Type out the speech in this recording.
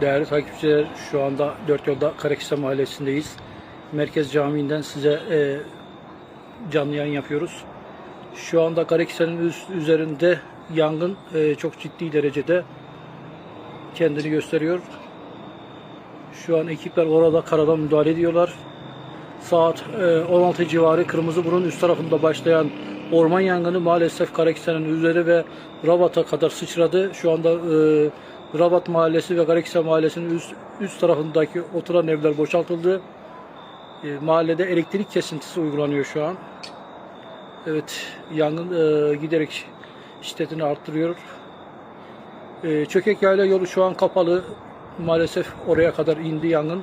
Değerli takipçiler şu anda Dört Yolda Karakista Mahallesi'ndeyiz. Merkez Camii'nden size e, canlı yayın yapıyoruz. Şu anda Karakista'nın üst, üzerinde yangın e, çok ciddi derecede kendini gösteriyor. Şu an ekipler orada karadan müdahale ediyorlar. Saat e, 16 civarı Kırmızıburun üst tarafında başlayan orman yangını maalesef Karakista'nın üzeri ve Rabat'a kadar sıçradı. Şu anda e, Rabat Mahallesi ve Karakista Mahallesi'nin üst, üst tarafındaki oturan evler boşaltıldı. E, mahallede elektrik kesintisi uygulanıyor şu an. Evet, yangın e, giderek şiddetini arttırıyor. E, Çökek Yayla yolu şu an kapalı. Maalesef oraya kadar indi yangın.